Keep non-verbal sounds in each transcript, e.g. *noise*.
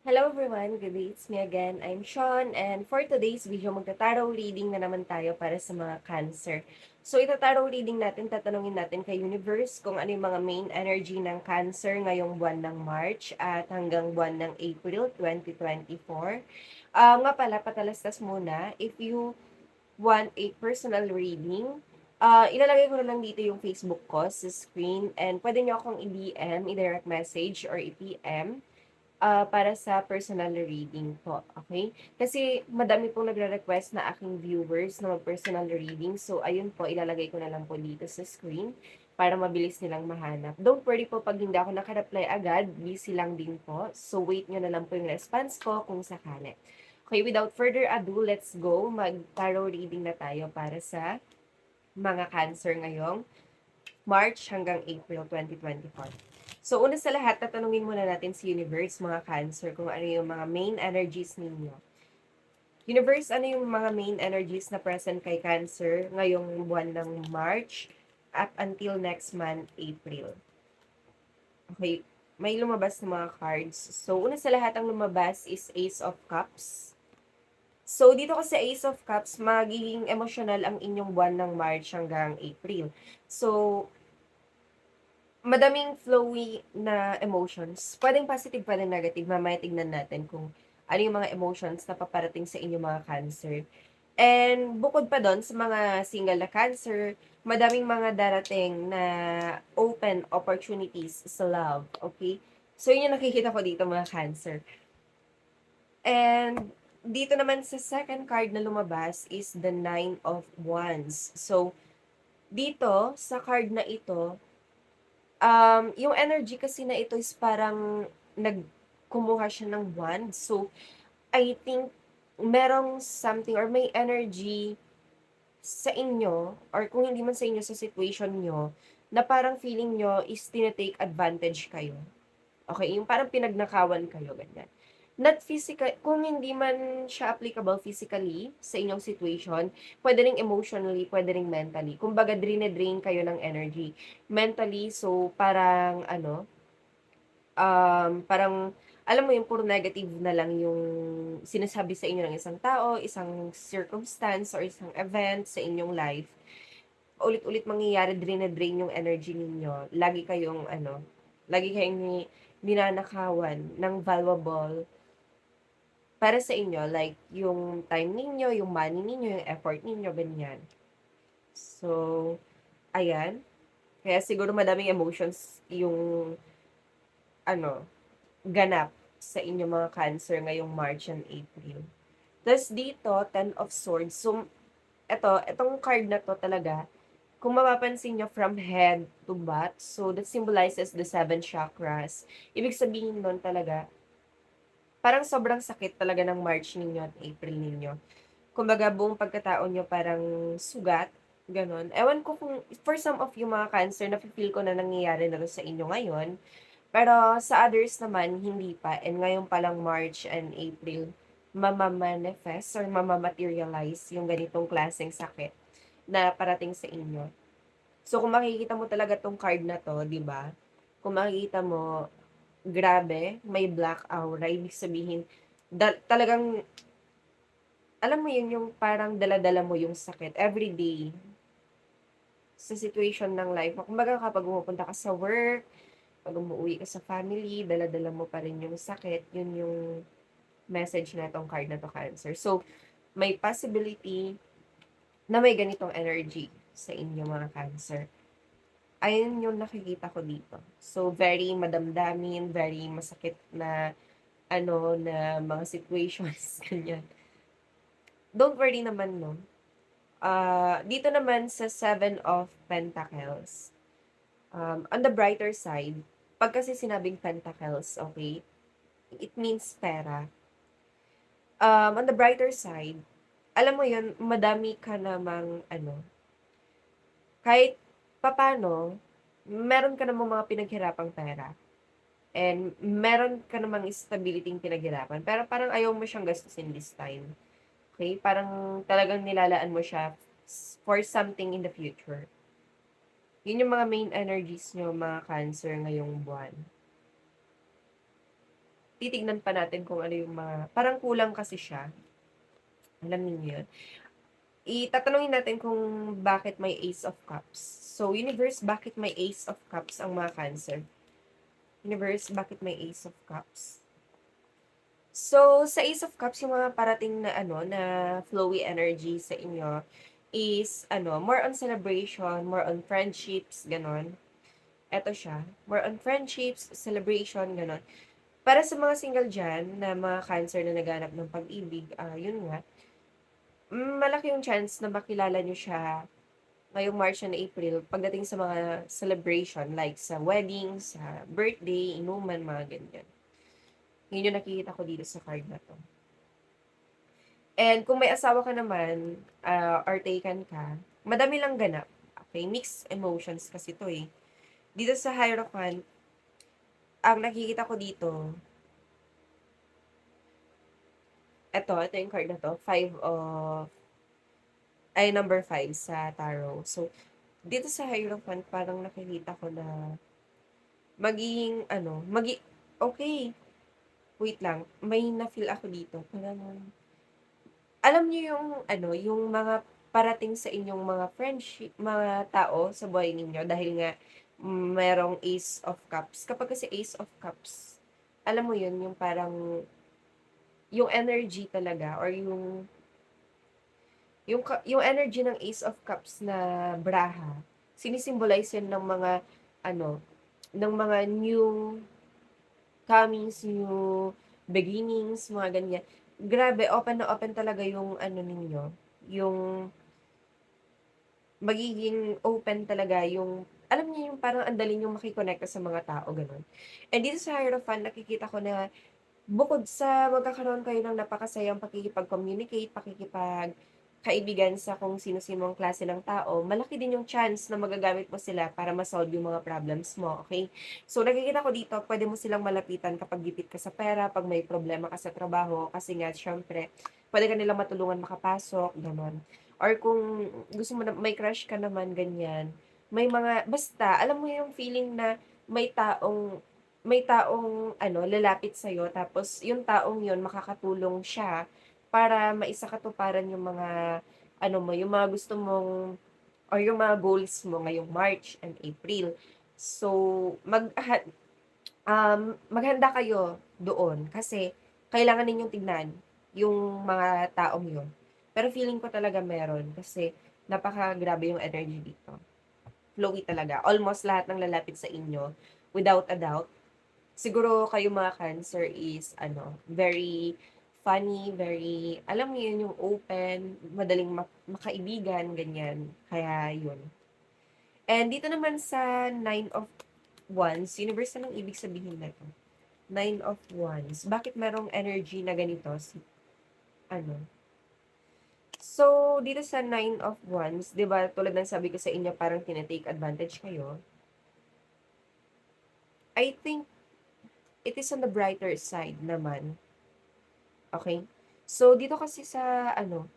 Hello everyone, good day, it's me again. I'm Sean and for today's video magta-tarot reading na naman tayo para sa mga cancer. So ita-tarot reading natin, tatanungin natin kay Universe kung ano yung mga main energy ng cancer ngayong buwan ng March at hanggang buwan ng April 2024. Ah, nga pala, patalastas muna, if you want a personal reading, ah ilalagay ko na lang dito yung Facebook ko sa screen and pwede nyo akong i-DM, i-direct message or i-PM ah, para sa personal reading po, okay? Kasi madami pong nagre-request na aking viewers na mag-personal reading. So, ayun po, ilalagay ko na lang po dito sa screen para mabilis nilang mahanap. Don't worry po pag hindi ako nakareply agad, busy lang din po. So, wait nyo na lang po yung response ko kung sakali. Okay, without further ado, let's go. Mag-tarot reading na tayo para sa mga cancer ngayong March hanggang April 2024. So, una sa lahat, tatanungin muna natin si Universe, mga Cancer, kung ano yung mga main energies ninyo. Universe, ano yung mga main energies na present kay Cancer ngayong buwan ng March up until next month, April? Okay, may lumabas na mga cards. So, una sa lahat, ang lumabas is Ace of Cups. So, dito kasi Ace of Cups, magiging emotional ang inyong buwan ng March hanggang April. So, madaming flowy na emotions. Pwedeng positive, pwedeng negative. Mamaya tignan natin kung ano yung mga emotions na paparating sa inyong mga cancer. And bukod pa doon sa mga single na cancer, madaming mga darating na open opportunities sa love. Okay? So, yun yung nakikita ko dito mga cancer. And dito naman sa second card na lumabas is the Nine of Wands. So, dito, sa card na ito, um, yung energy kasi na ito is parang nagkumuha siya ng wand. So, I think merong something or may energy sa inyo or kung hindi man sa inyo sa situation nyo na parang feeling nyo is tinetake advantage kayo. Okay, yung parang pinagnakawan kayo, ganyan. Not physical, kung hindi man siya applicable physically sa inyong situation, pwede ring emotionally, pwede ring mentally. Kumbaga, drain-drain kayo ng energy. Mentally, so parang ano, um, parang, alam mo yung puro negative na lang yung sinasabi sa inyo ng isang tao, isang circumstance, or isang event sa inyong life. Ulit-ulit mangyayari, drain-drain yung energy ninyo. Lagi kayong, ano, lagi kayong ni- ninanakawan ng valuable para sa inyo, like, yung time ninyo, yung money ninyo, yung effort ninyo, ganyan. So, ayan. Kaya siguro madaming emotions yung, ano, ganap sa inyong mga cancer ngayong March and April. Tapos dito, Ten of Swords. So, eto, etong card na to talaga, kung mapapansin nyo from head to butt, so that symbolizes the seven chakras. Ibig sabihin nun talaga, parang sobrang sakit talaga ng March ninyo at April ninyo. Kumbaga, buong pagkatao nyo parang sugat, ganon. Ewan ko kung, for some of you mga cancer, na-feel ko na nangyayari na sa inyo ngayon. Pero sa others naman, hindi pa. And ngayon palang March and April, mamamanifest or mamamaterialize yung ganitong klaseng sakit na parating sa inyo. So, kung makikita mo talaga tong card na to, di ba? Kung makikita mo, grabe, may black aura, ibig sabihin, da- talagang, alam mo yun, yung parang daladala mo yung sakit every day sa situation ng life mo. Kumbaga kapag pumupunta ka sa work, pag umuwi ka sa family, daladala mo pa rin yung sakit, yun yung message na itong card na to cancer. So, may possibility na may ganitong energy sa inyo mga cancer ayun yung nakikita ko dito. So, very madamdamin, very masakit na, ano, na mga situations, *laughs* ganyan. Don't worry naman, no? Ah, dito naman sa Seven of Pentacles, um, on the brighter side, pag kasi sinabing Pentacles, okay, it means pera. Um, on the brighter side, alam mo yun, madami ka namang, ano, kahit papano, meron ka namang mga pinaghirapang pera. And meron ka namang stability pinaghirapan. Pero parang ayaw mo siyang gastusin this time. Okay? Parang talagang nilalaan mo siya for something in the future. Yun yung mga main energies nyo, mga cancer, ngayong buwan. titignan pa natin kung ano yung mga parang kulang kasi siya. Alam niyo yun? Itatanungin natin kung bakit may Ace of Cups. So, Universe, bakit may Ace of Cups ang mga Cancer? Universe, bakit may Ace of Cups? So, sa Ace of Cups, yung mga parating na ano, na flowy energy sa inyo is ano, more on celebration, more on friendships, ganon. Eto siya, more on friendships, celebration, ganon. Para sa mga single dyan, na mga cancer na naghanap ng pag-ibig, ah, yun nga, malaki yung chance na makilala nyo siya ngayong March and April pagdating sa mga celebration like sa wedding, sa birthday, inuman, mga ganyan. Yun yung nakikita ko dito sa card na to. And kung may asawa ka naman, ah, or taken ka, madami lang ganap. Okay, mixed emotions kasi to eh. Dito sa Hierophant, ang nakikita ko dito, eto, ito yung card na to, five of, ay, number five sa tarot. So, dito sa Hierophant, parang nakikita ko na magiging, ano, magi, okay, wait lang, may na-feel ako dito. Parang, alam niyo yung, ano, yung mga parating sa inyong mga friendship, mga tao sa buhay ninyo dahil nga merong Ace of Cups. Kapag kasi Ace of Cups, alam mo yun, yung parang yung energy talaga or yung yung yung energy ng Ace of Cups na braha, sinisimbolize yan ng mga ano, ng mga new comings, new beginnings, mga ganyan. Grabe, open na open talaga yung ano ninyo, yung magiging open talaga yung alam niyo yung parang ang dali niyong makikonekta sa mga tao, gano'n. And dito sa Hierophant, nakikita ko na bukod sa magkakaroon kayo ng napakasayang pakikipag-communicate, pakikipag-kaibigan sa kung sino-sinong klase ng tao, malaki din yung chance na magagamit mo sila para ma-solve yung mga problems mo, okay? So, nakikita ko dito, pwede mo silang malapitan kapag gipit ka sa pera, pag may problema ka sa trabaho, kasi nga, syempre, pwede ka nilang matulungan makapasok, gano'n. Or kung gusto mo na, may crush ka naman, ganyan, may mga, basta, alam mo yung feeling na may taong, may taong, ano, lalapit sa'yo, tapos yung taong yun, makakatulong siya para maisakatuparan yung mga, ano mo, yung mga gusto mong, or yung mga goals mo ngayong March and April. So, mag, um, maghanda kayo doon kasi kailangan ninyong tignan yung mga taong yun. Pero feeling ko talaga meron kasi napaka-grabe yung energy dito flowy talaga. Almost lahat ng lalapit sa inyo, without a doubt. Siguro kayo mga cancer is, ano, very funny, very, alam mo yun, yung open, madaling mak- makaibigan, ganyan. Kaya yun. And dito naman sa Nine of Wands, universe na ibig sabihin na to. Nine of Wands. Bakit merong energy na ganito? Ano? So, dito sa Nine of Wands, 'di ba, tulad ng sabi ko sa inyo, parang tine-take advantage kayo. I think it is on the brighter side naman. Okay? So, dito kasi sa ano,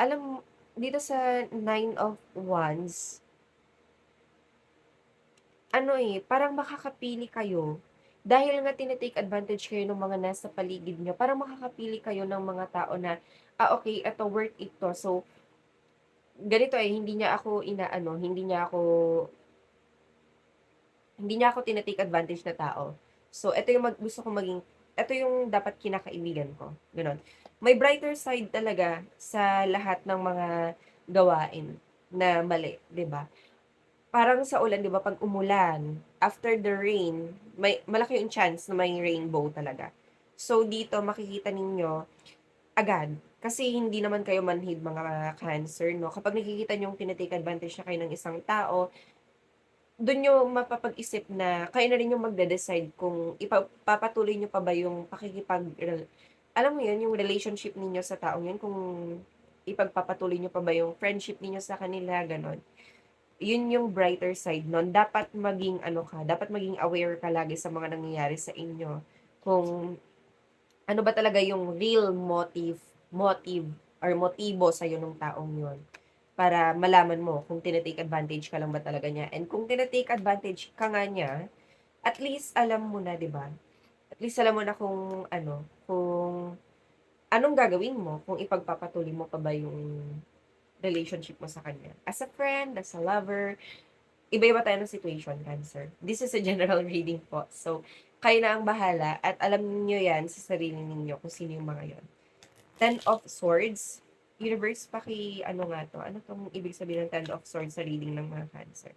alam dito sa Nine of Wands, ano eh, parang makakapili kayo dahil nga tine-take advantage kayo ng mga nasa paligid niyo, parang makakapili kayo ng mga tao na ah, okay, eto worth it 'to. So, ganito, eh, hindi niya ako inaano, hindi niya ako hindi niya ako tina-take advantage na tao. So, eto yung mag gusto kong maging eto yung dapat kinakaibigan ko, gano'n. May brighter side talaga sa lahat ng mga gawain na mali, ba? Parang sa ulan, 'di ba, 'pag umulan, after the rain, may malaki yung chance na may rainbow talaga. So, dito makikita ninyo agad kasi hindi naman kayo manhid mga cancer, no? Kapag nakikita niyong tine-take advantage na kayo ng isang tao, do'n niyo mapapag-isip na kayo na rin yung magde-decide kung ipagpapatuloy niyo pa ba yung pakikipag alam mo 'yun, yung relationship ninyo sa taong 'yun, kung ipagpapatuloy niyo pa ba yung friendship ninyo sa kanila, gano'n. 'Yun yung brighter side no'n. Dapat maging ano ka, dapat maging aware ka lagi sa mga nangyayari sa inyo. Kung ano ba talaga yung real motive motive or motibo sa'yo nung taong yun. Para malaman mo kung tine-take advantage ka lang ba talaga niya. And kung tine-take advantage ka nga niya, at least alam mo na, 'di ba? At least alam mo na kung ano, kung anong gagawin mo, kung ipagpapatuloy mo pa ba yung relationship mo sa kanya. As a friend, as a lover, iba-iba tayo ng situation, Cancer. This is a general *laughs* reading po. So, kayo na ang bahala at alam niyo yan sa sarili ninyo kung sino yung mga yon. Ten of Swords. Universe, paki ano nga to? Ano tong ibig sabihin ng Ten of Swords sa reading ng mga Cancer?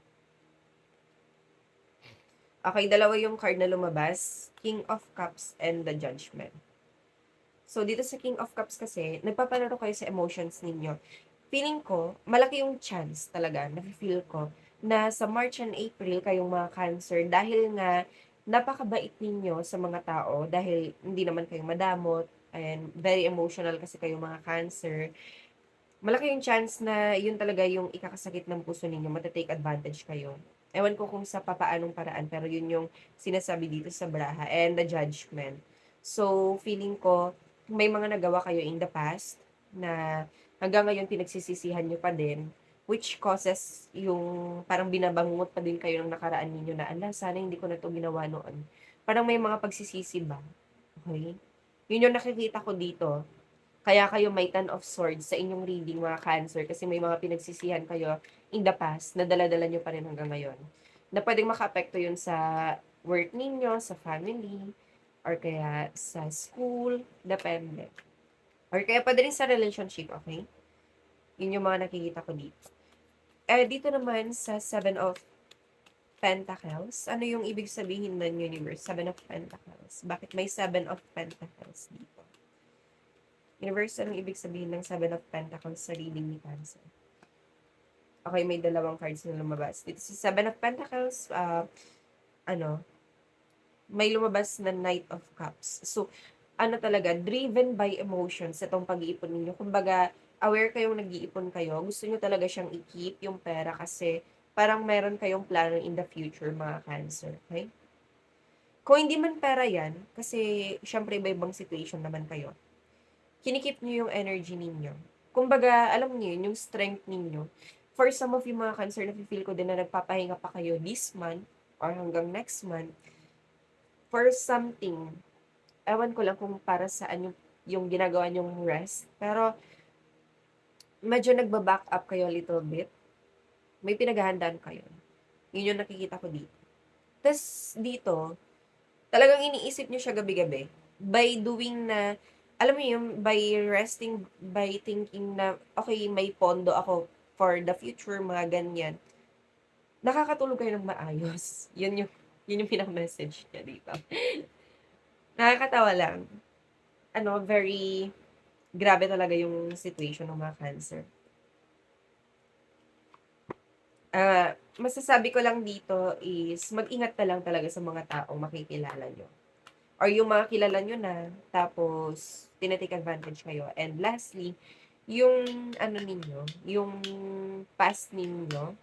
Okay, dalawa yung card na lumabas. King of Cups and the Judgment. So, dito sa King of Cups kasi, nagpapalaro kayo sa emotions ninyo. Feeling ko, malaki yung chance talaga, nafe-feel ko, na sa March and April kayong mga Cancer dahil nga napakabait ninyo sa mga tao dahil hindi naman kayo madamot and very emotional kasi kayo mga Cancer. Malaki yung chance na yun talaga yung ikakasakit ng puso ninyo, matatake advantage kayo. Ewan ko kung sa papaanong paraan, pero yun yung sinasabi dito sa Braha and the judgment. So, feeling ko, may mga nagawa kayo in the past na hanggang ngayon pinagsisisihan nyo pa din, which causes yung parang binabangungot pa din kayo ng nakaraan ninyo na, ala, sana hindi ko na to ginawa noon. Parang may mga pagsisisi ba? Okay? Yun yung nakikita ko dito. Kaya kayo may Ten of Swords sa inyong reading, mga Cancer, kasi may mga pinagsisihan kayo in the past na daladala nyo pa rin hanggang ngayon. Na pwedeng maka-apekto yun sa work ninyo, sa family, or kaya sa school, depende. Or kaya pwede rin sa relationship, okay? Yun yung mga nakikita ko dito. Eh, dito naman sa Seven of Pentacles, ano yung ibig sabihin ng universe? Seven of Pentacles. Bakit may Seven of Pentacles dito? Universe, anong ibig sabihin ng Seven of Pentacles sa reading ni Cancer? Okay, may dalawang cards na lumabas. Dito sa Seven of Pentacles, uh, ano, may lumabas na Knight of Cups. So, ano talaga, driven by emotions itong pag-iipon ninyo. Kumbaga, aware kayong nag-iipon kayo, gusto nyo talaga siyang i-keep yung pera kasi parang meron kayong plano in the future, mga Cancer. Okay? Kung hindi man pera yan, kasi syempre iba-ibang situation naman kayo, kinikip nyo yung energy ninyo. Kumbaga, alam niyo yun, yung strength ninyo. For some of you mga Cancer, na-feel ko din na nagpapahinga pa kayo this month or hanggang next month for something. Ewan ko lang kung para saan yung, yung ginagawa nyong rest. Pero, medyo nagba-back up kayo a little bit may pinaghahandaan kayo. Yun yung nakikita ko dito. Tapos dito, talagang iniisip nyo siya gabi-gabi. By doing na, alam mo yun, by resting, by thinking na, okay, may pondo ako for the future, mga ganyan. Nakakatulog kayo ng maayos. *laughs* Yun yung, yun yung pinaka-message niya dito. *laughs* Nakakatawa lang. Ano, very, grabe talaga yung situation ng mga cancer. Ah, masasabi ko lang dito is mag-ingat na lang talaga sa mga taong makikilala nyo. Or yung mga kilala nyo na, tapos tinetake advantage kayo. And lastly, yung ano ninyo, yung past ninyo,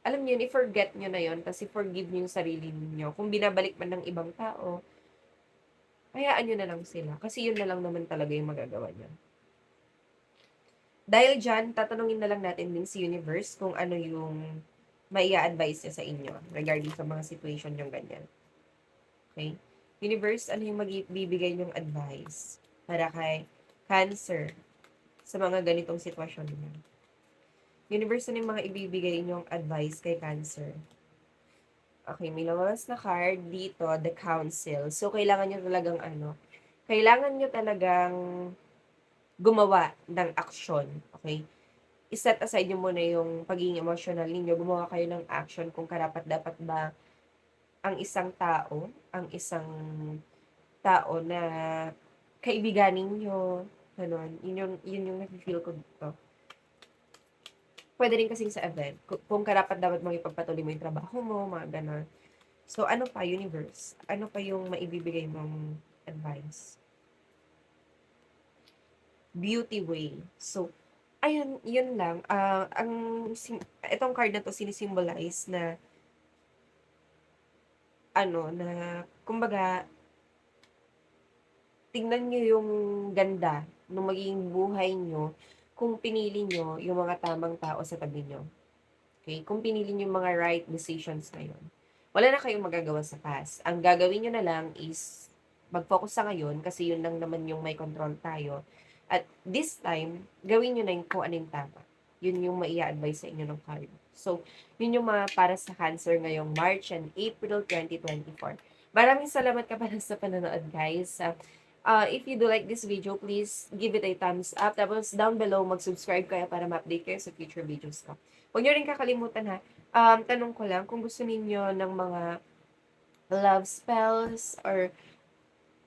alam niyo, i-forget nyo na yon kasi forgive niyo yung sarili ninyo. Kung binabalik man ng ibang tao, hayaan nyo na lang sila. Kasi yun na lang naman talaga yung magagawa nyo. Dahil dyan, tatanungin na lang natin din si Universe kung ano yung may advise niya sa inyo regarding sa mga situation yung ganyan. Okay? Universe, ano yung magbibigay niyong advice para kay Cancer sa mga ganitong sitwasyon niya? Universe, ano yung mga ibibigay niyong advice kay Cancer? Okay, may lumabas na card dito, the council. So, kailangan niyo talagang ano, kailangan niyo talagang gumawa ng aksyon. Okay? Iset aside nyo muna yung pagiging emotional ninyo, gumawa kayo ng action kung karapat dapat ba ang isang tao, ang isang tao na kaibigan ninyo, ganun. Yun yung, yun yung nafe-feel ko dito. Pwede rin kasi sa event, kung karapat dapat mong ipagpatuloy mo yung trabaho mo, mga ganun. So, ano pa, universe? Ano pa yung maibibigay mong advice? Beauty way. So, Ayun, yun lang. Ah, ang itong card na 'to sini-symbolize na ano, na kumbaga tingnan niyo yung ganda nung magiging buhay niyo kung pinili niyo yung mga tamang tao sa tabi niyo. Okay? Kung pinili niyo yung mga right decisions ngayon. Wala na kayong magagawa sa past. Ang gagawin niyo na lang is mag-focus sa ngayon kasi yun lang naman yung may control tayo. At this time, gawin nyo na yung kung ano yung tama. Yun yung maia-advise sa inyo ng card. So, yun yung mga para sa Cancer ngayong March and April 2024. Maraming salamat ka pala sa panonood, guys. Uh, if you do like this video, please give it a thumbs up. Tapos, down below, mag-subscribe kayo para ma-update kayo sa future videos ko. Huwag nyo rin kakalimutan ha. Um, tanong ko lang, kung gusto ninyo ng mga love spells or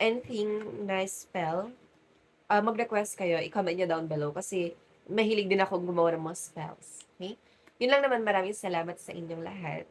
anything na spell, uh, mag-request kayo, i-comment nyo down below kasi mahilig din ako gumawa ng mga spells. Okay? Yun lang naman, maraming salamat sa inyong lahat.